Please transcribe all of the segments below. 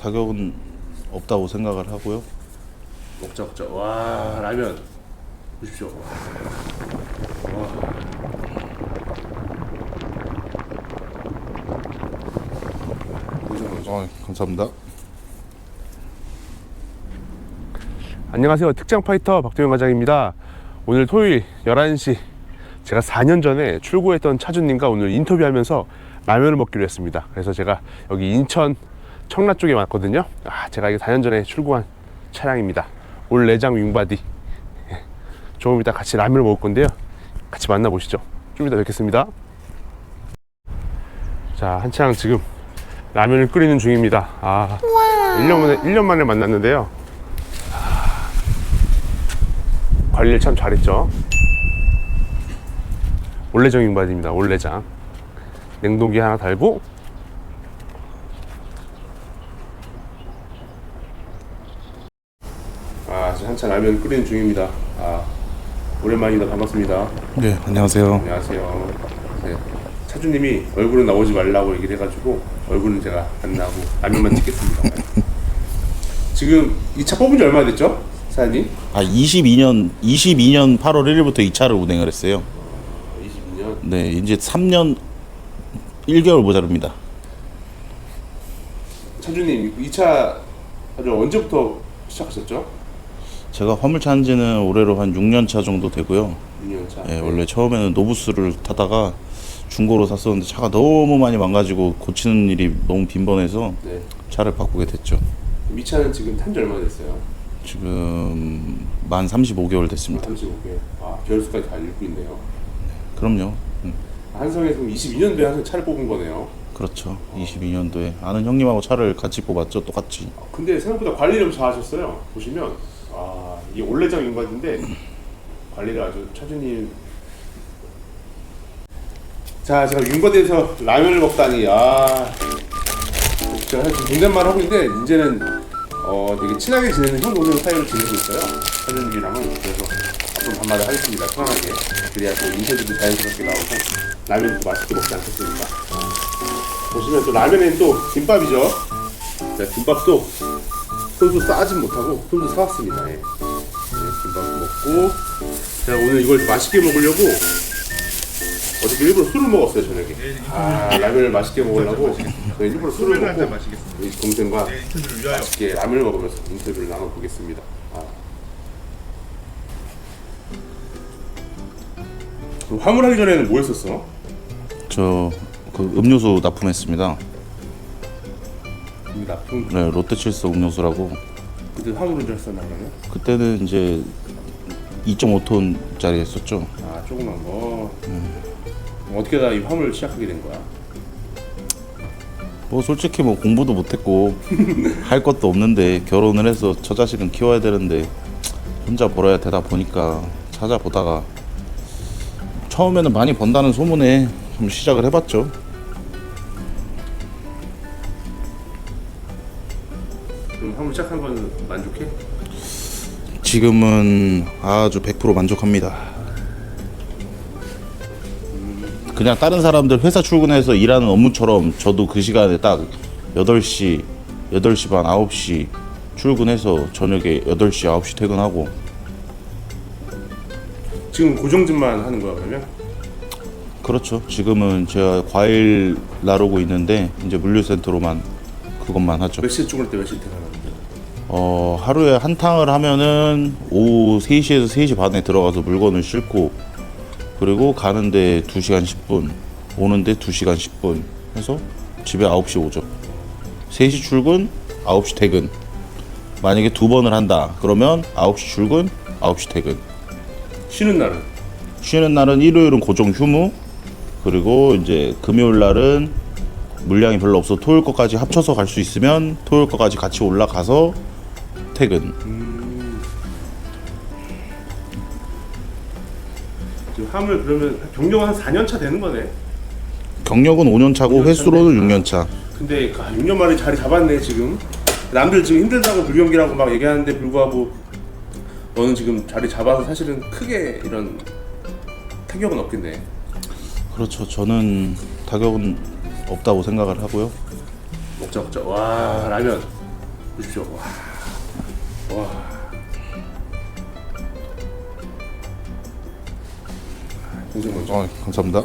타격은 없다고 생각을 하고요. 먹자 먹자 와 라면. 보십시오. 와. 아, 감사합니다. 안녕하세요. 특장 파이터 박도영 과장입니다. 오늘 토요일 11시 제가 4년 전에 출고했던 차주님과 오늘 인터뷰하면서 라면을 먹기로 했습니다. 그래서 제가 여기 인천 청라 쪽에 왔거든요. 아 제가 이게 4년 전에 출고한 차량입니다. 올 내장 윙바디. 예, 조금 이따 같이 라면을 먹을 건데요. 같이 만나보시죠. 좀 이따 뵙겠습니다. 자 한창 지금 라면을 끓이는 중입니다. 아 1년 만에, 1년 만에 만났는데요. 관리를 참 잘했죠. 올레정 윙바디입니다. 올레장. 냉동기 하나 달고 아, 지금 한참 라면 끓이는 중입니다. 아, 오랜만이다. 반갑습니다. 네, 안녕하세요. 안녕하세요. 네. 차주님이 얼굴은 나오지 말라고 얘기를 해가지고 얼굴은 제가 안 나오고 라면만 찍겠습니다. 지금 이 차 뽑은 지 얼마나 됐죠? 사장님? 아, 22년 22년 8월 1일부터 이 차를 운행을 했어요. 22년. 네, 이제 3년 1개월 모자릅니다. 차주님 이차 아주 언제부터 시작하셨죠? 제가 화물차 한 지는 올해로 한 6년 차 정도 되고요. 2년 차. 예, 원래 처음에는 노부스를 타다가 중고로 샀었는데 차가 너무 많이 망가지고 고치는 일이 너무 빈번해서 네. 차를 바꾸게 됐죠. 이 차는 지금 탄지 얼마나 됐어요? 지금 만 35개월 됐습니다. 35개. 아 결수까지 다 읽고 있네요. 그럼요. 음, 한성에서 22년도에 한성 차를 뽑은 거네요. 그렇죠. 22년도에 아는 형님하고 차를 같이 뽑았죠. 똑같이. 아, 근데 생각보다 관리를 잘 하셨어요. 보시면 아 이게 올레장 인관인데 관리를 아주 차주님. 자 제가 윤과대에서 라면을 먹다니 아 제가 사실 존댓말 하고 있는데 이제는 어 되게 친하게 지내는 형 동생 사이로 지내고 있어요. 차주님이랑은 그래서 앞으로 밤마다 하겠습니다. 편하게 그래야 또 인터뷰도 자연스럽게 나오고 라면도 맛있게 먹지 않겠습니까? 보시면 또 라면엔 또 김밥이죠. 자, 김밥도 손수 싸진 못하고 손수 사왔습니다. 예. 네, 김밥 먹고 제가 오늘 이걸 맛있게 먹으려고 어저께 일부러 술을 먹었어요 저녁에. 아 라면을 맛있게 먹으려고 저 일부러 술을 먹고 우리 동생과 맛있게 라면을 먹으면서 인터뷰를 나눠보겠습니다. 아. 그럼 화물하기 전에는 뭐 했었어? 저 그 음료수 납품했습니다. 이 나쁜 네, 롯데칠스 음료수라고 그때 화물을 줬었나 그러면? 그때는 이제 2.5톤짜리 했었죠. 아 조그만 거. 어떻게 다 이 화물을 시작하게 된 거야? 뭐 솔직히 뭐 공부도 못했고 할 것도 없는데 결혼을 해서 저 자식은 키워야 되는데 혼자 벌어야 되다 보니까 찾아보다가 처음에는 많이 번다는 소문에 좀 시작을 해봤죠. 시작한 건 만족해? 지금은 아주 100% 만족합니다. 그냥 다른 사람들 회사 출근해서 일하는 업무처럼 저도 그 시간에 딱 8시, 8시 반, 9시 출근해서 저녁에 8시, 9시 퇴근하고 지금 고정짓만 하는 거야 그러면? 그렇죠. 지금은 제가 과일 나르고 있는데 이제 물류센터로만 그것만 하죠. 몇 시에 출근할 때몇 시에 퇴근하는데? 어, 하루에 한 탕을 하면은 오후 3시에서 3시 반에 들어가서 물건을 싣고 그리고 가는데 2시간 10분, 오는데 2시간 10분 해서 집에 9시 오죠. 3시 출근, 9시 퇴근. 만약에 두 번을 한다. 그러면 9시 출근, 9시 퇴근. 쉬는 날은? 쉬는 날은 일요일은 고정 휴무 그리고 이제 금요일 날은 물량이 별로 없어 토요일 거까지 합쳐서 갈 수 있으면 토요일 거까지 같이 올라가서 퇴근 지금 화물 그러면 경력은 한 4년 차 되는 거네. 경력은 5년 차고 횟수로는 6년 차 근데 그 6년 만에 자리 잡았네 지금. 남들 지금 힘들다고 불경기라고 막 얘기하는데 불구하고 너는 지금 자리 잡아서 사실은 크게 이런 타격은 없겠네. 그렇죠 저는 타격은 없다고 생각을 하고요 먹자 먹자. 와 라면. 보십시오. 와. 와. 어, 감사합니다.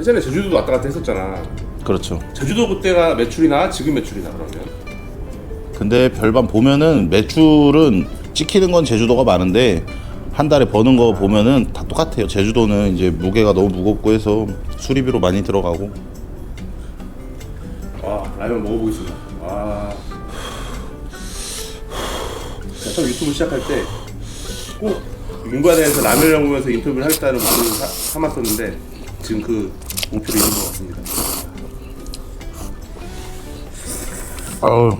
예전에 제주도도 왔다 갔다 했었잖아. 그렇죠. 제주도 그때가 매출이나 지금 매출이나 그러면? 근데 별반 보면은 매출은 찍히는 건 제주도가 많은데 한 달에 버는 거 보면은 다 똑같아요. 제주도는 이제 무게가 너무 무겁고 해서 수리비로 많이 들어가고 와 라면 먹어보겠습니다. 와. 제가 처음 유튜브 시작할 때 꼭 윤관에서 라면을 먹으면서 인터뷰를 하겠다는 목표를 사- 삼았었는데 지금 그 목표를 이룬 것 같습니다. 아우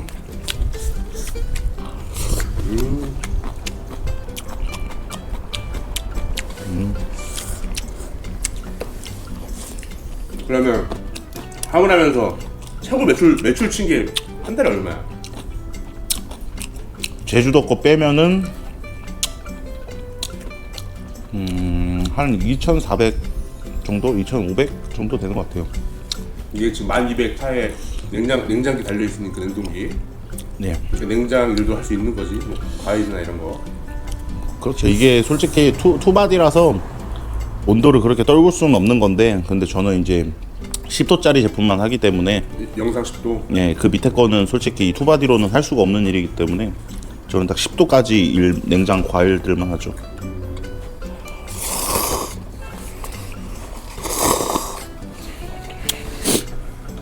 그러면 하문하면서 최고 매출 매출 친 게 한 달에 얼마야? 제주도 거 빼면은 음 한 2,400 정도, 2,500 정도 되는 것 같아요. 이게 지금 1200 차에 냉장 냉장기 달려 있으니까 냉동기. 네. 그러니까 냉장 일도 할 수 있는 거지. 뭐 과일이나 이런 거. 그렇죠. 이게 솔직히 투, 투바디라서 온도를 그렇게 떨굴 수는 없는 건데, 근데 저는 이제 10도짜리 제품만 하기 때문에, 영상 10도. 예, 그 밑에 거는 솔직히 투바디로는 할 수가 없는 일이기 때문에, 저는 딱 10도까지 일, 냉장 과일들만 하죠.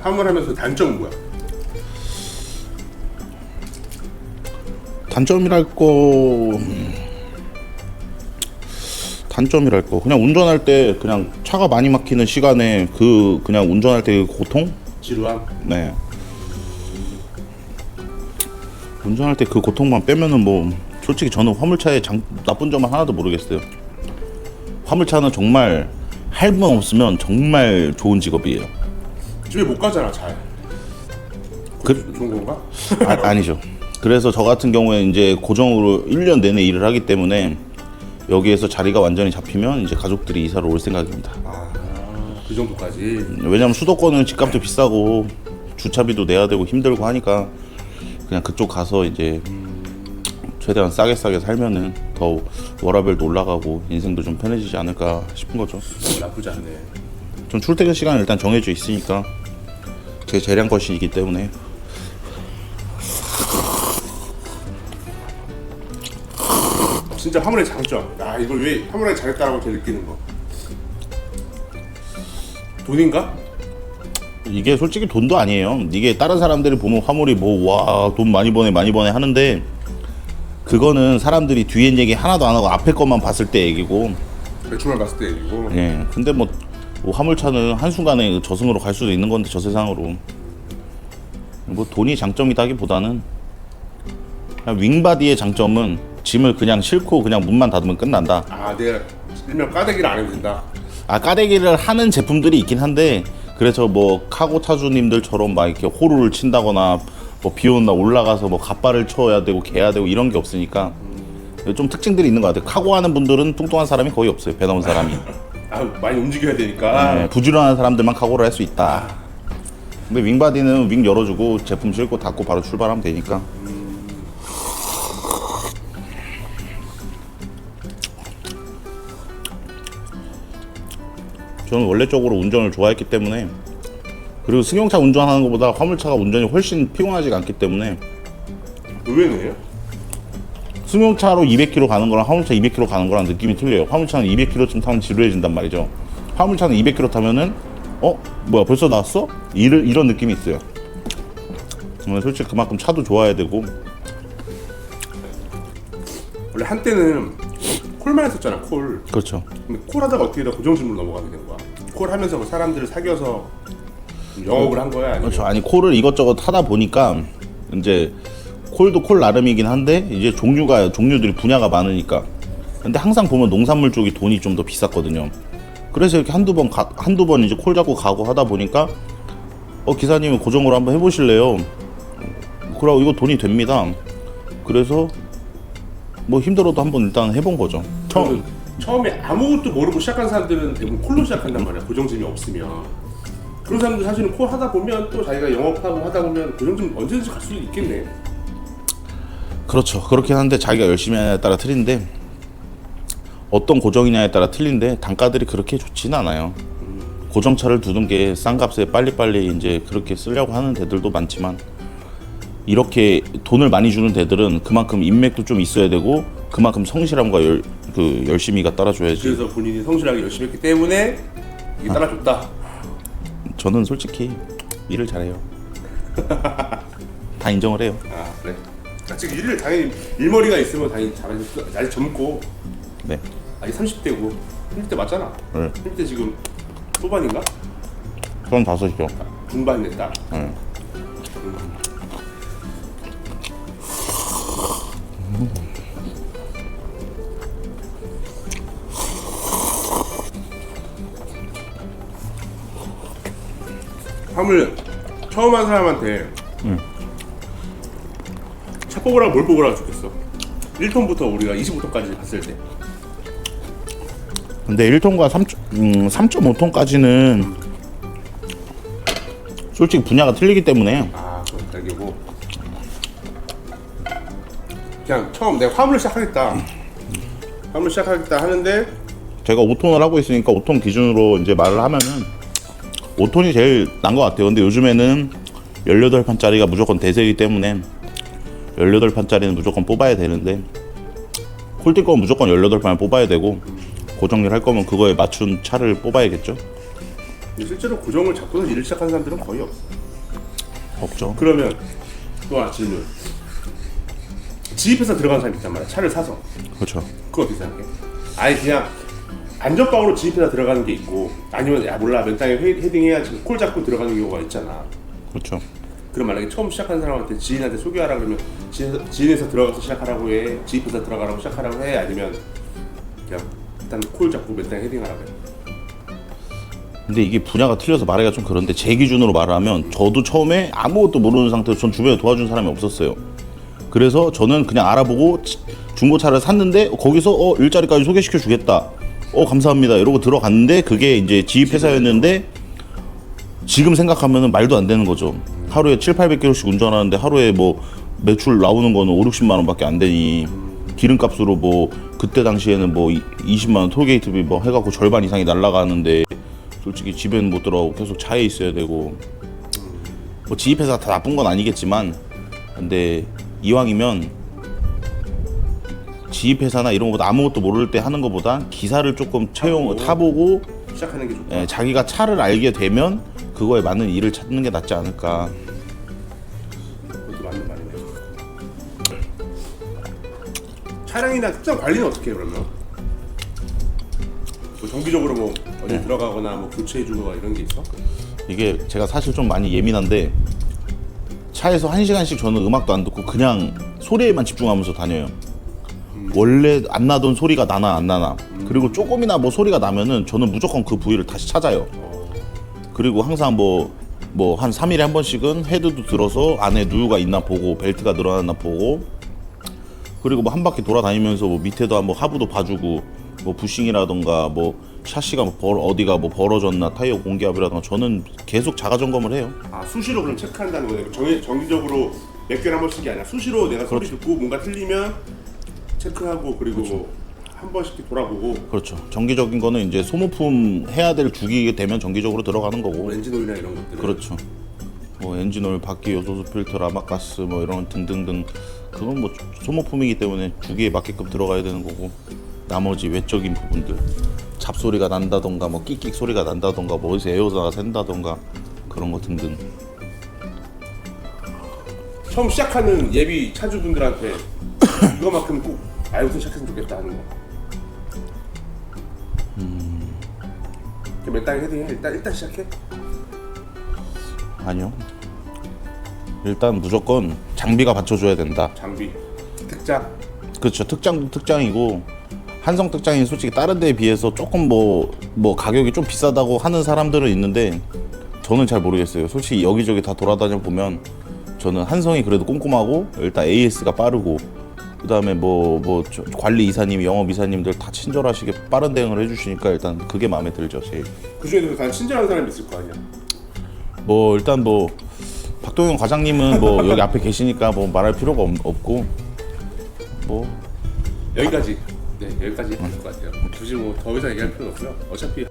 하문하면서 단점은 뭐야? 단점이랄 거 단점이랄 거 그냥 운전할 때 그냥 차가 많이 막히는 시간에 그 그냥 운전할 때 그 고통 지루함. 네 운전할 때 그 고통만 빼면은 뭐 솔직히 저는 화물차의 장, 나쁜 점은 하나도 모르겠어요 화물차는 정말 할 분 없으면 정말 좋은 직업이에요 집에 못 가잖아 잘. 그, 좋은 건가? 아, 아니죠. 그래서 저 같은 경우에 이제 고정으로 1년 내내 일을 하기 때문에 여기에서 자리가 완전히 잡히면 이제 가족들이 이사를 올 생각입니다. 아그 정도까지. 왜냐면 수도권은 집값도 비싸고 주차비도 내야 되고 힘들고 하니까 그냥 그쪽 가서 이제 최대한 싸게 싸게 살면은 더 워라벨도 올라가고 인생도 좀 편해지지 않을까 싶은 거죠. 나쁘지 않네. 전 출퇴근 시간은 일단 정해져 있으니까 제 재량 것이기 때문에 진짜 화물의 장점. 아 이걸 왜 화물에 잘했다라고 제가 느끼는 거. 돈인가? 이게 솔직히 돈도 아니에요. 이게 다른 사람들이 보면 화물이 뭐 와 돈 많이 버네 많이 버네 하는데 그거는 사람들이 뒤엔 얘기 하나도 안 하고 앞에 것만 봤을 때 얘기고 대충만 봤을 때 얘기고. 예 근데 뭐, 뭐 화물차는 한순간에 저승으로 갈 수도 있는 건데 저 세상으로 뭐 돈이 장점이다기보다는 그냥 윙바디의 장점은 짐을 그냥 싣고 그냥 문만 닫으면 끝난다 아 내가 일명 까대기를 안 해도 된다. 아 까대기를 하는 제품들이 있긴 한데 그래서 뭐 카고 타주님들처럼 막 이렇게 호루를 친다거나 뭐비날 올라가서 뭐 갓발을 쳐야 되고 개야 되고 이런 게 없으니까 좀 특징들이 있는 것 같아요. 카고 하는 분들은 뚱뚱한 사람이 거의 없어요. 배 나온 사람이 아 많이 움직여야 되니까. 네, 부지런한 사람들만 카고를 할 수 있다. 근데 윙바디는 윙 열어주고 제품 싣고 닫고 바로 출발하면 되니까. 저는 원래적으로 운전을 좋아했기 때문에 그리고 승용차 운전하는 것보다 화물차가 운전이 훨씬 피곤하지가 않기 때문에 의외네요. 승용차로 200km 가는 거랑 화물차 200km 가는 거랑 느낌이 틀려요. 화물차는 200km쯤 타면 지루해진단 말이죠. 화물차는 200km 타면은 어 뭐야 벌써 나왔어? 이런 이런 느낌이 있어요. 어, 솔직히 그만큼 차도 좋아야 되고 원래 한때는 콜만 했었잖아 콜. 그렇죠. 근데 콜 하다가 어떻게 다 고정식으로 넘어가게 된 거야? 콜 하면서 그 사람들을 사귀어서 영업을 한 거야? 아니면 그렇죠. 아니 콜을 이것저것 하다 보니까 이제 콜도 콜 나름이긴 한데 이제 종류가 종류들이 분야가 많으니까. 근데 항상 보면 농산물 쪽이 돈이 좀 더 비쌌거든요. 그래서 이렇게 한두 번 가, 한두 번 이제 콜 잡고 가고 하다 보니까 어 기사님은 고정으로 한번 해보실래요? 그러고 이거 돈이 됩니다. 그래서 뭐 힘들어도 한번 일단 해본 거죠. 처음 처음에 아무것도 모르고 시작한 사람들은 대부분 콜로 시작한단 말이야 고정점이 없으면 그런 사람들 사실은 콜 하다 보면 또 자기가 영업하고 하다 보면 고정점 언제든지 갈 수 있겠네 그렇죠. 그렇긴 한데 자기가 열심히 하냐에 따라 틀린데 어떤 고정이냐에 따라 틀린데 단가들이 그렇게 좋지는 않아요. 고정차를 두는 게 싼 값에 빨리빨리 이제 그렇게 쓰려고 하는 데들도 많지만 이렇게 돈을 많이 주는 데들은 그만큼 인맥도 좀 있어야 되고 그만큼 성실함과 열, 그 열심히가 따라줘야지. 그래서 본인이 성실하게 열심히 했기 때문에 이게 따라줬다 저는 솔직히 일을 잘해요. 다 인정을 해요. 아 그래 아직 일을 당연히 일머리가 있으면 당연히 아직 젊고 네. 아직 30대고 30대 맞잖아 네. 30대 지금 초반인가? 그럼 다섯이죠. 중반 됐다 네. 화물 처음 한 사람한테 차 뽑으라 뭘 뽑으라 좋겠어? 1톤부터 우리가 25톤까지 갔을 때. 근데 1톤과 3, 음, 3.5톤까지는 솔직히 분야가 틀리기 때문에. 아, 그건 달기고. 그냥 처음 내가 화물을 시작하겠다. 화물 시작하겠다 하는데 제가 5톤을 하고 있으니까 5톤 기준으로 이제 말을 하면은 5톤이 제일 난 것 같아요. 근데 요즘에는 18판짜리가 무조건 대세이기 때문에 18판짜리는 무조건 뽑아야 되는데 콜티 거는 무조건 18판을 뽑아야 되고 고정일 할 거면 그거에 맞춘 차를 뽑아야겠죠? 실제로 고정을 잡고서 일을 시작한 사람들은 거의 없어. 없죠. 그러면 또 질문. 지입해서 들어간 사람 있단 말이야. 차를 사서. 그렇죠. 그거 어떻게 생각해? 아니 그냥 안전빵으로 지입해서 들어가는 게 있고 아니면 야 몰라 몇 땅에 헤- 헤딩해야지 콜 잡고 들어가는 경우가 있잖아. 그렇죠. 그럼 만약에 처음 시작한 사람한테 지인한테 소개하라 그러면 지인, 지인에서 들어가서 시작하라고 해 지입해서 들어가라고 시작하라고 해 아니면 그냥 일단 콜 잡고 몇 땅에 헤딩하라고 해 근데 이게 분야가 틀려서 말하기가 좀 그런데 제 기준으로 말하면 저도 처음에 아무것도 모르는 상태에서 전 주변에 도와준 사람이 없었어요. 그래서 저는 그냥 알아보고 치- 중고차를 샀는데 거기서 어 일자리까지 소개시켜 주겠다. 어 감사합니다. 이러고 들어갔는데 그게 이제 지입 회사였는데 지금 생각하면은 말도 안 되는 거죠. 하루에 7, 800km씩 운전하는데 하루에 뭐 매출 나오는 거는 5, 60만 원밖에 안 되니 기름값으로 뭐 그때 당시에는 뭐 20만 원 톨게이트비 뭐 해갖고 절반 이상이 날라가는데 솔직히 집에는 못 들어가고 계속 차에 있어야 되고 뭐 지입회사 다 나쁜 건 아니겠지만 근데 이왕이면 지입 회사나 이런 거보다 아무것도 모를 때 하는 것보다 기사를 조금 채용 타보고 시작하는 게 좋다 예, 자기가 차를 알게 되면 그거에 맞는 일을 찾는 게 낫지 않을까 그것도 맞는 말이네 차량이나 특정 관리는 어떻게 해 그러면? 뭐 정기적으로 뭐 어디 들어가거나 뭐 교체해 주거나 이런 게 있어? 이게 제가 사실 좀 많이 예민한데 차에서 한 시간씩 저는 음악도 안 듣고 그냥 소리에만 집중하면서 다녀요. 원래 안 나던 소리가 나나 안 나나. 그리고 조금이나 뭐 소리가 나면은 저는 무조건 그 부위를 다시 찾아요. 그리고 항상 뭐 뭐 한 3일에 한 번씩은 헤드도 들어서 안에 누유가 있나 보고 벨트가 늘어났나 보고 그리고 뭐 한 바퀴 돌아다니면서 뭐 밑에도 한번 하부도 봐주고 뭐 부싱이라던가 뭐 샤시가 뭐 벌, 어디가 뭐 벌어졌나 타이어 공기압이라던가 저는 계속 자가 점검을 해요. 아 수시로 그럼 체크한다는 정, 정기적으로 몇 개월 한 번씩이 아니라 수시로 내가 소리 듣고 뭔가 틀리면 체크하고 그리고 뭐한 번씩 돌아보고 그렇죠. 정기적인 거는 이제 소모품 해야 될 주기게 되면 정기적으로 들어가는 거고. 뭐 엔진 오일이나 이런 것들 그렇죠. 뭐 엔진오일, 바퀴 요소수 필터, 라마가스 뭐 이런 등등등 그건 뭐 소모품이기 때문에 주기에 맞게끔 들어가야 되는 거고. 나머지 외적인 부분들 잡소리가 난다던가 뭐 끽끽 소리가 난다던가 뭐 어디서 에어사가 샌다던가 그런 거 등등. 처음 시작하는 예비 차주분들한테 이거만큼 꼭 알고서 시작했으면 좋겠다 하는 거. 몇 단계 헤딩해? 일단 일단 시작해. 아니요. 일단 무조건 장비가 받쳐줘야 된다. 장비, 특장. 그렇죠. 특장도 특장이고 한성 특장이 솔직히 다른 데에 비해서 조금 뭐 뭐 가격이 좀 비싸다고 하는 사람들은 있는데 저는 잘 모르겠어요. 솔직히 여기저기 다 돌아다녀 보면 저는 한성이 그래도 꼼꼼하고 일단 AS가 빠르고 그다음에 뭐뭐 관리 이사님, 영업 이사님들 다 친절하시게 빠른 대응을 해주시니까 일단 그게 마음에 들죠 제일. 그 중에도 다 친절한 사람이 있을 거 아니야. 뭐 일단 뭐 박동현 과장님은 뭐 여기 앞에 계시니까 뭐 말할 필요가 없, 없고 뭐 여기까지. 네, 여기까지 할 것 같아요. 굳이 뭐 더 이상 얘기할 필요는 없고요. 어차피